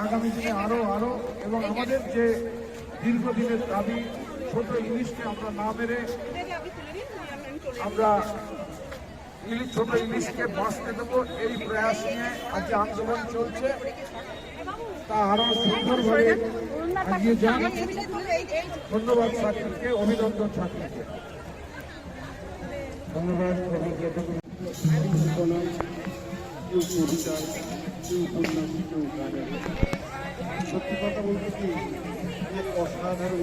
আগামী দিনে আরও আরও, এবং আমাদের যে দীর্ঘদিনের দাবি ছোট ইলিশকে আমরা না মেরে আমরা ইলিশ ছোট ইলিশকে বাঁচতে দেবো এই প্রয়াস নিয়ে আজকে আন্দোলন চলছে। তা আরও সুন্দরভাবে এগিয়ে যান। ধন্যবাদ ছাত্রীকে অভিনন্দন ছাত্রীকে ধন্যবাদ কবিতা কেউ উপন্যাস কেউ গানের সত্যি কথা বলতে কি অসাধারণ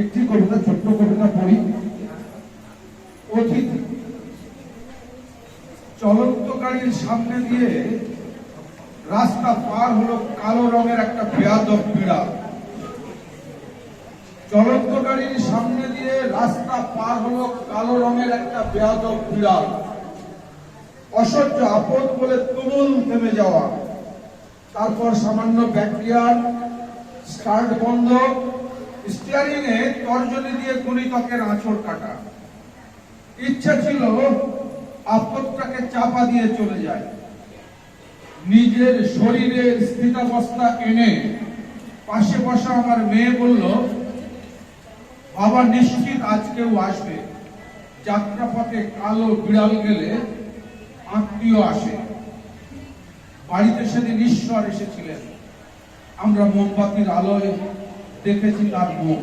একটি কবিতা ছোট্ট কবিতা পড়ি। অতিথি চলন্ত গাড়ির সামনে দিয়ে রাস্তা পার হলো কালো রঙের একটা বেয়াদব বিড়াল। চলন্ত গাড়ির সামনে দিয়ে রাস্তা পার হলো কালো রঙের একটা বেয়াদব বিড়াল। অসহ্য আপদ বলে তুমুল থেমে যাওয়া। তারপর সামান্য ব্যাকটিয়ার স্টার্ট বন্ধ স্টিয়ারিং এ তর্জনী দিয়ে গণিতকের আঁচড় কাটা। ইচ্ছা ছিল আপদটাকে চাপা দিয়ে চলে যায়। নিজের শরীরের স্থিতাবস্থা এনে পাশে বসা আমার মেয়ে বলল, বাবা, নিশ্চিত আজকেও আসবে। যাত্রাপথে কালো বিড়াল গেলে আত্মীয় আসে। বাড়িতে সেদিন ঈশ্বর এসেছিলেন। আমরা মোমবাতির আলোয় দেখেছি তার মুখ।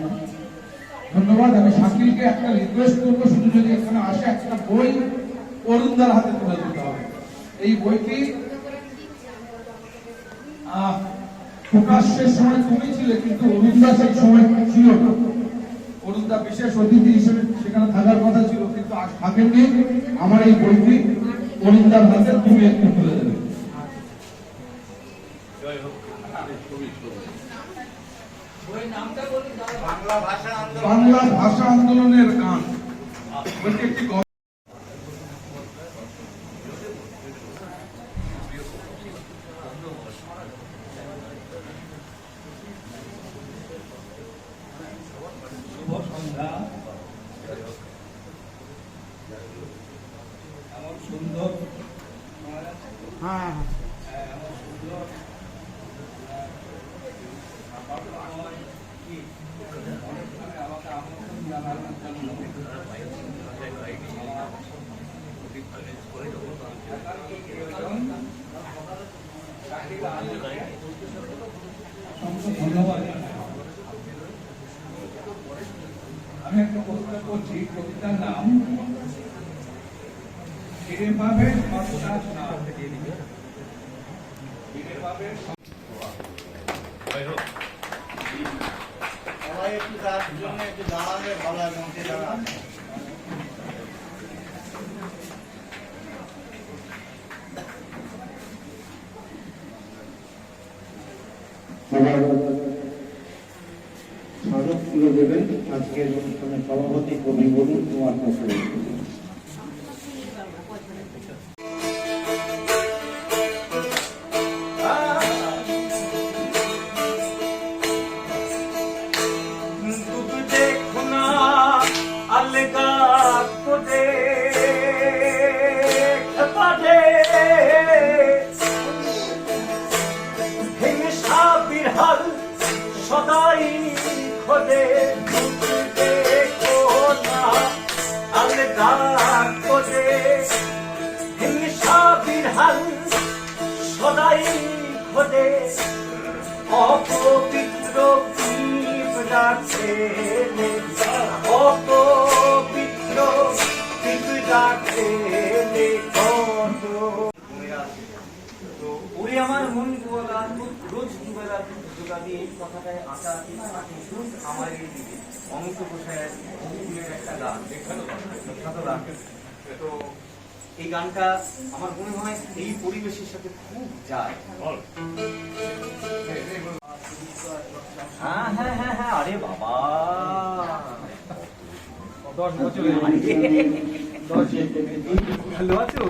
ধন্যবাদ, আমি শাকিলকে একটা রিকোয়েস্ট করব, শুধু যদি এখানে আসে একটা বই অরুণদার হাতে তুলে দিতে হবে। এই বইটি প্রকাশের সময় তুমি ছিলে, কিন্তু অরুণদা সেই সময় ছিল না। অরুণদা বিশেষ অতিথি হিসেবে সেখানে থাকার কথা ছিল, কিন্তু থাকেননি। আমার এই বইটি অরুণদার হাতে তুমি একটু তুলে দেবে। বাংলা ভাষা আন্দোলনের গান। একটি এমন সুন্দর হ্যাঁ এমন সুন্দর আমার কি অনেকখানে আমাকে আমন্ত্রণ জানানোর জন্য অসংখ্য আমি একটা কবিতা করছি কবিতার নাম ফিরে সবাই একটু তার জন্য একটু দাঁড়ালে ভালো হয় মঞ্চে তুলে দেবেন আজকের অনুষ্ঠানে সভাপতি কবি বলুন তোমার কাছে অপবিত্র দীপ রাখছে অপবিত্র দীপ রাখছে কত তো ওরে আমার মন দুবেলা রোজ দুবেলা দুটা দিয়ে এই কথাটায় আঁকা আঁকি শুন আমার এই দিকে অনন্ত কোষায় একটা গান বিখ্যাত গান, বিখ্যাত গান তো এই গানটা আমার মনে হয় এই পরিবেশের সাথে খুব যায়। হ্যাঁ হ্যাঁ হ্যাঁ হ্যাঁ আরে বাবা। দশ বছর ভালো আছো?